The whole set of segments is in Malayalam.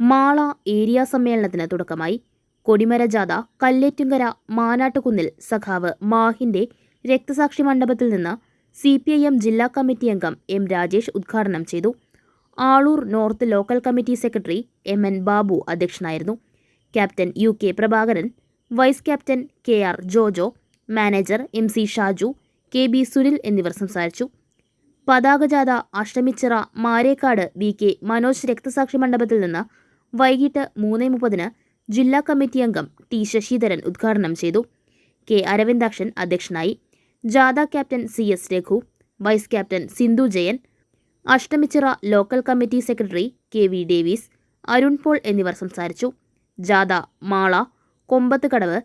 മാള ഏരിയ സമ്മേളനത്തിന് തുടക്കമായി. കൊടിമര ജാഥ കല്ലേറ്റുങ്കര മാനാട്ടുകുന്നിൽ സഖാവ് മാഹിന്റെ രക്തസാക്ഷി മണ്ഡപത്തിൽ നിന്ന് സി പി ഐ എം ജില്ലാ കമ്മിറ്റി അംഗം എം രാജേഷ് ഉദ്ഘാടനം ചെയ്തു. Aloor north local committee secretary M N Babu അധ്യക്ഷനായിരുന്നു. Captain U K Prabhakaran vice captain K R Jojo manager M C Shaju K B Sunil എന്നിവർ സംസാരിച്ചു. പതാകജാഥ അഷ്ടമിച്ചിറ മാരേക്കാട് വി കെ മനോജ് രക്തസാക്ഷി മണ്ഡപത്തിൽ നിന്ന് വൈകിട്ട് മൂന്ന് മുപ്പതിന് ജില്ലാ കമ്മിറ്റി അംഗം ടി ശശിധരൻ ഉദ്ഘാടനം ചെയ്തു. കെ അരവിന്ദാക്ഷൻ അധ്യക്ഷനായി. ജാഥ captain C S Raghu. Vice captain Sindhu Jayan. Ashtamichira local committee secretary K V Davis. Arun Paul എന്നിവർ സംസാരിച്ചു. ജാഥ മാള കൊമ്പത്തുകടവ്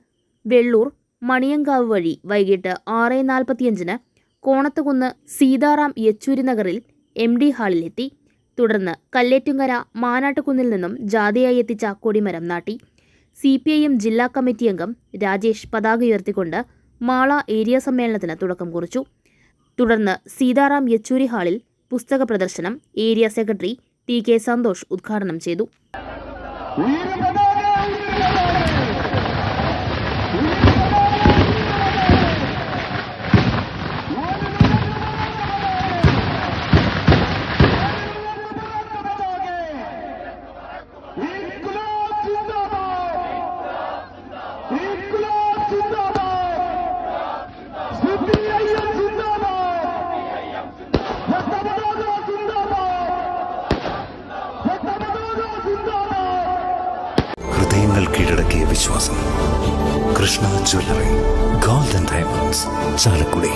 വെള്ളൂർ മണിയങ്കാവ് വഴി വൈകിട്ട് ആറ് നാൽപ്പത്തിയഞ്ചിന് കോണത്തുകുന്ന് സീതാറാം യെച്ചൂരി നഗറിൽ എം ഡി ഹാളിലെത്തി. തുടർന്ന് കല്ലേറ്റുങ്കര മാനാട്ടുകുന്നിൽ നിന്നും ജാഥയായി എത്തിച്ച കൊടിമരം നാട്ടി. സി പി ഐ എം ജില്ലാ കമ്മിറ്റി അംഗം രാജേഷ് പതാക ഉയർത്തിക്കൊണ്ട് മാള ഏരിയ സമ്മേളനത്തിന് തുടക്കം കുറിച്ചു. തുടർന്ന് സീതാറാം യെച്ചൂരി ഹാളിൽ പുസ്തക പ്രദർശനം area secretary T K Santhosh ഉദ്ഘാടനം ചെയ്തു. ഹൃദയങ്ങൾ കീഴടക്കിയ വിശ്വാസം. Krishna jewellery golden diamonds Chalakudy.